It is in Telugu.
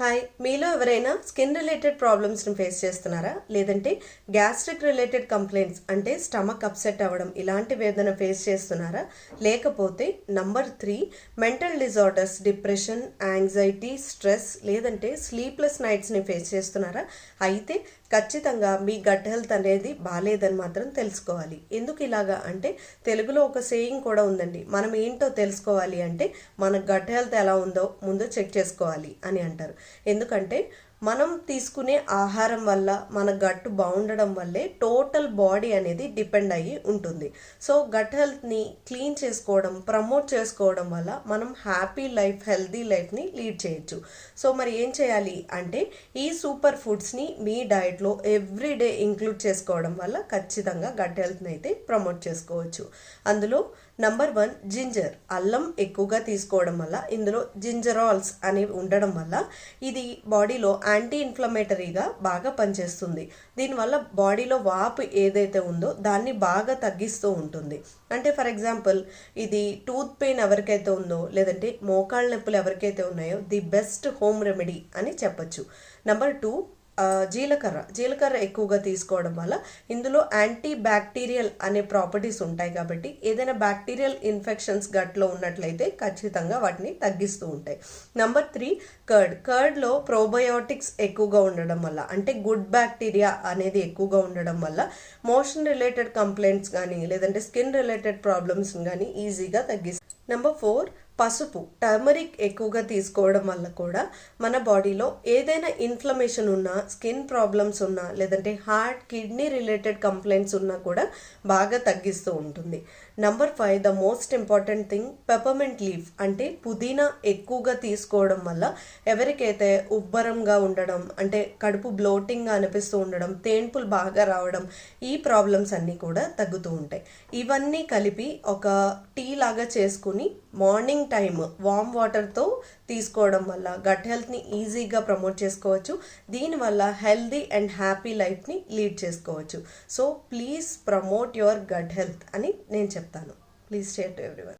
హాయ్ మీలో ఎవరైనా స్కిన్ రిలేటెడ్ ప్రాబ్లమ్స్ని ఫేస్ చేస్తున్నారా? లేదంటే గ్యాస్ట్రిక్ రిలేటెడ్ కంప్లైంట్స్ అంటే స్టమక్ అప్సెట్ అవ్వడం ఇలాంటి వేదన ఫేస్ చేస్తున్నారా? లేకపోతే number three mental disorders depression anxiety stress లేదంటే స్లీప్లెస్ నైట్స్ని ఫేస్ చేస్తున్నారా? అయితే ఖచ్చితంగా మీ గట్ హెల్త్ అనేది బాగాలేదని మాత్రం తెలుసుకోవాలి. ఎందుకు ఇలాగా అంటే తెలుగులో ఒక సేయింగ్ కూడా ఉందండి. మనం ఏంటో తెలుసుకోవాలి అంటే మన గట్ హెల్త్ ఎలా ఉందో ముందు చెక్ చేసుకోవాలి అని అంటారు. ఎందుకంటే మనం తీసుకునే ఆహారం వల్ల మన గట్ బాగుండడం వల్లే టోటల్ బాడీ అనేది డిపెండ్ అయ్యి ఉంటుంది. సో గట్ హెల్త్ని క్లీన్ చేసుకోవడం ప్రమోట్ చేసుకోవడం వల్ల మనం హ్యాపీ లైఫ్ హెల్తీ లైఫ్ని లీడ్ చేయొచ్చు. సో మరి ఏం చేయాలి అంటే ఈ సూపర్ ఫుడ్స్ని మీ డైట్లో ఎవ్రీడే ఇంక్లూడ్ చేసుకోవడం వల్ల ఖచ్చితంగా గట్ హెల్త్ని అయితే ప్రమోట్ చేసుకోవచ్చు. అందులో నంబర్ వన్ జింజర్ అల్లం ఎక్కువగా తీసుకోవడం వల్ల ఇందులో జింజరాల్స్ అనేవి ఉండడం వల్ల ఇది బాడీలో యాంటీ ఇన్ఫ్లమేటరీగా బాగా పనిచేస్తుంది. దీనివల్ల బాడీలో వాపు ఏదైతే ఉందో దాన్ని బాగా తగ్గిస్తూ ఉంటుంది. అంటే ఫర్ ఎగ్జాంపుల్ ఇది టూత్ పెయిన్ ఎవరికైతే ఉందో లేదంటే మోకాళ్ళ నొప్పులు ఎవరికైతే ఉన్నాయో ది బెస్ట్ హోమ్ రెమెడీ అని చెప్పచ్చు. నెంబర్ టూ జీలకర్ర. జీలకర్ర ఎక్కువగా తీసుకోవడం వల్ల ఇందులో యాంటీ బ్యాక్టీరియల్ అనే ప్రాపర్టీస్ ఉంటాయి కాబట్టి ఏదైనా బ్యాక్టీరియల్ ఇన్ఫెక్షన్స్ గట్లో ఉన్నట్లయితే ఖచ్చితంగా వాటిని తగ్గిస్తూ ఉంటాయి. నెంబర్ త్రీ కర్డ్ కర్డ్లో ప్రోబయోటిక్స్ ఎక్కువగా ఉండడం వల్ల అంటే గుడ్ బ్యాక్టీరియా అనేది ఎక్కువగా ఉండడం వల్ల మోషన్ రిలేటెడ్ కంప్లైంట్స్ కానీ లేదంటే స్కిన్ రిలేటెడ్ ప్రాబ్లమ్స్ కానీ ఈజీగా తగ్గిస్తుంది నెంబర్ ఫోర్ పసుపు టర్మరిక్ ఎక్కువగా తీసుకోవడం వల్ల కూడా మన బాడీలో ఏదైనా ఇన్ఫ్లమేషన్ ఉన్నా స్కిన్ ప్రాబ్లమ్స్ ఉన్నా లేదంటే హార్ట్ కిడ్నీ రిలేటెడ్ కంప్లైంట్స్ ఉన్నా కూడా బాగా తగ్గిస్తూ ఉంటుంది. Number five the most important thing peppermint leaf అంటే పుదీనా ఎక్కువగా తీసుకోవడం వల్ల ఎవరికైతే ఉబ్బరంగా ఉండడం అంటే కడుపు బ్లోటింగ్గా అనిపిస్తూ ఉండడం తేన్పులు బాగా రావడం ఈ ప్రాబ్లమ్స్ అన్నీ కూడా తగ్గుతూ ఉంటాయి. ఇవన్నీ కలిపి ఒక టీ లాగా చేసుకుని మార్నింగ్ టైం వామ్ వాటర్తో తీసుకోవడం వల్ల గట్ హెల్త్ని ఈజీగా ప్రమోట్ చేసుకోవచ్చు. దీనివల్ల హెల్దీ అండ్ హ్యాపీ లైఫ్ని లీడ్ చేసుకోవచ్చు. So please promote your gut health అని నేను చెప్తాను. Please share to everyone.